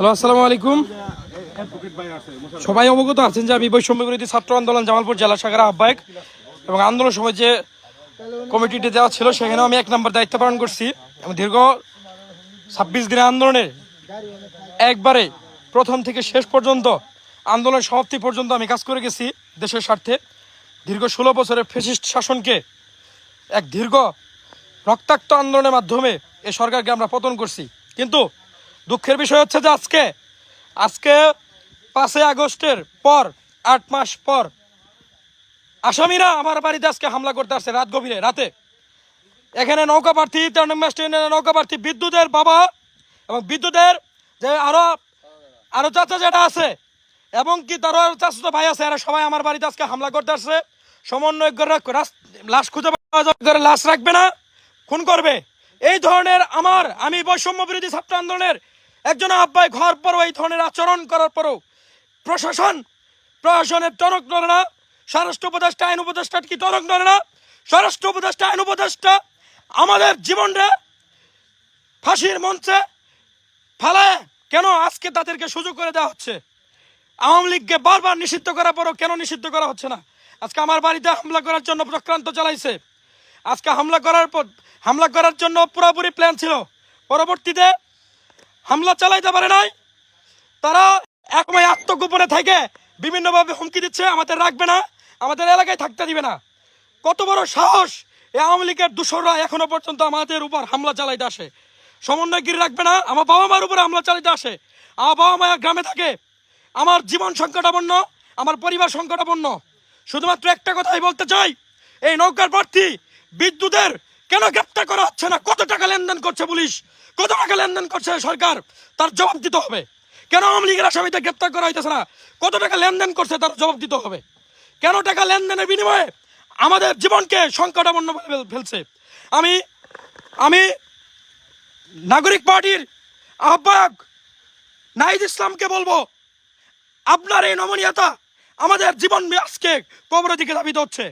Hello, আসসালামু আলাইকুম। সবাই অবগত আছেন যে আমি বৈষম্য বিরোধী ছাত্র আন্দোলন জামালপুর জেলা শাখার আহ্বায়ক এবং আন্দোলন সময় যে কমিটিতে দেওয়া ছিল, সেখানেও আমি এক নম্বর দায়িত্ব পালন করছি। এবং দীর্ঘ ছাব্বিশ দিনের আন্দোলনে একবারে প্রথম থেকে শেষ পর্যন্ত আন্দোলন সমাপ্তি পর্যন্ত আমি কাজ করে গেছি দেশের স্বার্থে। দীর্ঘ ষোলো বছরের ফেসিস্ট শাসনকে এক দীর্ঘ রক্তাক্ত আন্দোলনের মাধ্যমে এই সরকারকে আমরা পতন করছি। কিন্তু দুঃখের বিষয় হচ্ছে যে আজকে আজকে পাঁচই আগস্টের পর, আট মাস পর, আসামিরা আমার বাড়িতে আজকে হামলা করতে আসছে রাত গভীরে, রাতে। এখানে নৌকা প্রার্থী নৌকা প্রার্থী বিদ্যুতের বাবা এবং বিদ্যুতের যে আরও আরও চাচা যেটা আছে, এবং কি তারও চাচা ভাই আছে, এরা সবাই আমার বাড়িতে আজকে হামলা করতে আসছে। সমন্বয় করে লাশ খুঁজে করে লাশ রাখবে না, খুন করবে। এই ধরনের আমার, আমি বৈষম্য বিরোধী ছাত্র আন্দোলনের একজন আহ্বায়ক ঘর পরও এই ধরনের আচরণ করার পরও প্রশাসন, প্রশাসনের টনক নড়ে না, স্বরাষ্ট্র উপদেষ্টা, আইন উপদেষ্টা কি টনক নড়ে না? স্বরাষ্ট্র উপদেষ্টা, আইন উপদেষ্টা আমাদের জীবনটা ফাঁসির মঞ্চে ফালায় কেন আজকে তাদেরকে সুযোগ করে দেওয়া হচ্ছে? আওয়ামী লীগকে বারবার নিষিদ্ধ করার পরও কেন নিষিদ্ধ করা হচ্ছে না? আজকে আমার বাড়িতে হামলা করার জন্য চক্রান্ত চালাইছে। আজকে হামলা করার পর হামলা করার জন্য পুরোপুরি প্ল্যান ছিল। পরবর্তীতে হামলা চালাইতে পারে নাই। তারা একময় আত্মগোপনে থেকে বিভিন্নভাবে হুমকি দিচ্ছে, আমাদের রাখবে না, আমাদের এলাকায় থাকতে দিবে না। কত বড় সাহস এই আওয়ামী লীগের দূষররা এখনও পর্যন্ত আমাদের উপর হামলা চালাইতে আসে। সমন্বয় সমন্বয়গিরি রাখবে না, আমার বাবা মার উপরে হামলা চালাইতে আসে। আমার বাবা মা গ্রামে থাকে। আমার জীবন সংকটাপন্ন, আমার পরিবার সংকটাপন্ন। শুধুমাত্র একটা কথাই বলতে চাই, এই নৌকার প্রার্থী বিদ্যুতের কেন গ্রেপ্তার করা হচ্ছে না? কত টাকা লেনদেন করছে পুলিশ? কত টাকা লেনদেন করছে সরকার? তার জবাব দিতে হবে। কেন আওয়ামী লীগের আসামিতে গ্রেপ্তার করা হইতেছে না? কত টাকা লেনদেন করছে তার জবাব দিতে হবে? কেন টাকা লেনদেনের বিনিময়ে আমাদের জীবনকে সংকটাপন্ন ফেলছে? আমি আমি নাগরিক পার্টির আহ্বায়ক নাহিদ ইসলামকে বলব, আপনার এই নমনীয়তা আমাদের জীবন আজকে কবরের দিকে ধাবিত হচ্ছে।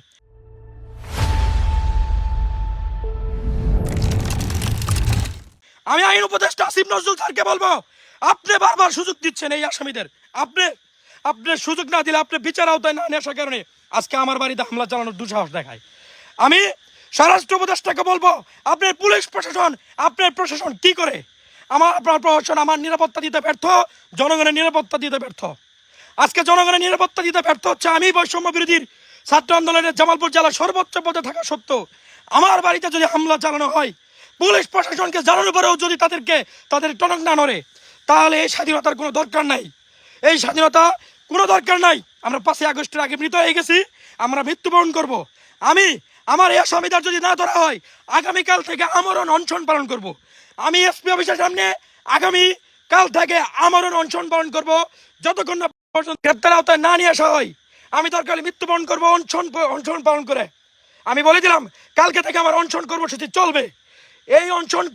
আমি আইন উপদেষ্টা আসিফ নজরুল স্যারকে বলব, আপনি বারবার সুযোগ দিচ্ছেন এই আসামিদের। আপনি আপনি সুযোগ না দিলে আপনি বিচার আওতায় না নিয়ে আসার কারণে আজকে আমার বাড়িতে হামলা চালানোর দুঃসাহস দেখায়। আমি স্বরাষ্ট্র উপদেষ্টাকে বলব আপনার পুলিশ প্রশাসন আপনার প্রশাসন কি করে? আমার, আপনার প্রশাসন আমার নিরাপত্তা দিতে ব্যর্থ, জনগণের নিরাপত্তা দিতে ব্যর্থ। আজকে জনগণের নিরাপত্তা দিতে ব্যর্থ হচ্ছে আমি, বৈষম্য বিরোধীর ছাত্র আন্দোলনের জামালপুর জেলার সর্বোচ্চ পদে থাকা সত্ত্বেও। আমার বাড়িতে যদি হামলা চালানো হয় পুলিশ প্রশাসনকে জানানোর পরেও যদি তাদেরকে, তাদের টনক না নড়ে, তাহলে এই স্বাধীনতার কোনো দরকার নাই। এই স্বাধীনতা কোনো দরকার নাই। আমরা পাঁচই আগস্টের আগে মৃত হয়ে গেছি, আমরা মৃত্যুবরণ করব। আমি, আমার এই আসামিদার যদি না ধরা হয়, আগামীকাল থেকে আমরণ অনশন পালন করব। আমি এসপি অফিসের সামনে আগামী কাল থেকে আমরণ অনশন পালন করব। যতক্ষণ না পর্যন্ত গ্রেপ্তার আওতায় না নিয়ে আসা হয়, আমি দরকার মৃত্যুবরণ করব অনশন অনশন পালন করে। আমি বলে দিলাম, কালকে থেকে আমার অনশন কর্মসূচি চলবে। এই অঞ্চল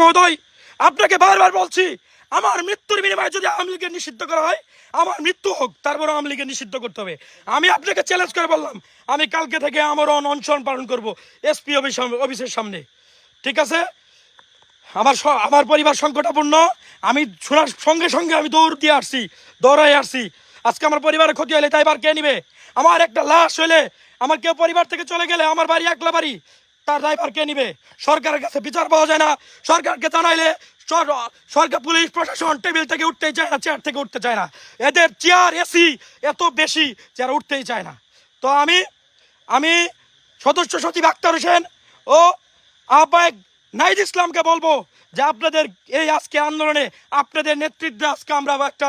মহোদয় আপনাকে বারবার বলছি, আমার মৃত্যুর বিনিময়ে যদি আওয়ামী লীগের নিষিদ্ধ করা হয়, আমার মৃত্যু হোক তারপর আওয়ামী লীগের নিষিদ্ধ করতে হবে। আমি আপনাকে চ্যালেঞ্জ করে বললাম, আমি কালকে থেকে আমার অনশন পালন করব এসপি অফিস অফিসের সামনে। ঠিক আছে? আমার আমার পরিবার সংকটাপূর্ণ আমি শোনার সঙ্গে সঙ্গে আমি দৌড় দিয়ে আসছি দৌড়াই আসছি। আজকে আমার পরিবারের ক্ষতি হলে তাই বার কে নিবে? আমার একটা লাশ হলে আমার কেউ পরিবার থেকে চলে গেলে আমার বাড়ি একলা বাড়ি। তার দায়ভার কে নিবে? সরকারের কাছে বিচার পাওয়া যায় না। সরকারকে জানাইলে সরকার, পুলিশ, প্রশাসন টেবিল থেকে উঠতেই চায় না চেয়ার থেকে উঠতে চায় না। এদের চেয়ার এসি এত বেশি যারা উঠতেই চায় না। তো আমি আমি সদস্য সচিব আক্তার হোসেন ও আহ্বায়ক নাইদ ইসলামকে বলব যে আপনাদের এই আজকে আন্দোলনে আপনাদের নেতৃত্বে আজকে আমরা একটা,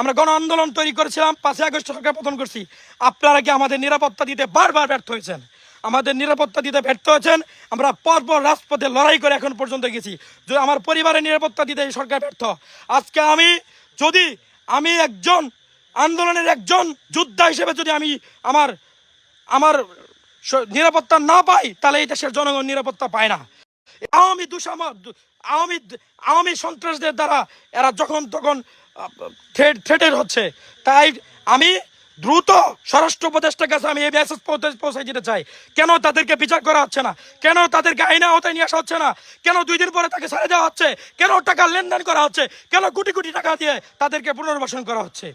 আমরা গণ আন্দোলন তৈরি করেছিলাম, পাঁচই আগস্ট সরকার পতন করছি। আপনারা কি আমাদের নিরাপত্তা দিতে বারবার ব্যর্থ হয়েছেন? আমাদের নিরাপত্তা দিতে ব্যর্থ হয়েছেন আমরা পরপর রাজপথে লড়াই করে এখন পর্যন্ত গেছি। যদি আমার পরিবারের নিরাপত্তা দিতে এই সরকার ব্যর্থ, আজকে আমি যদি আমি একজন, আন্দোলনের একজন যোদ্ধা হিসেবে যদি আমি আমার আমার নিরাপত্তা না পাই, তাহলে এই দেশের জনগণ নিরাপত্তা পায় না। আওয়ামী দুঃসাম আওয়ামী আওয়ামী সন্ত্রাসদের দ্বারা এরা যখন তখন থ্রেটেড হচ্ছে। তাই আমি দ্রুত স্বরাষ্ট্র উপদেষ্টার কাছে আমি এই মেসেজ পৌঁছাই দিতে চাই। কেন তাদেরকে বিচার করা হচ্ছে না? কেন তাদেরকে আইনে আওতায় নিয়ে আসা হচ্ছে না? কেন দুই দিন পরে তাকে ছেড়ে দেওয়া হচ্ছে? কেন টাকা লেনদেন করা হচ্ছে? কেন কোটি কোটি টাকা দিয়ে তাদেরকে পুনর্বাসন করা হচ্ছে?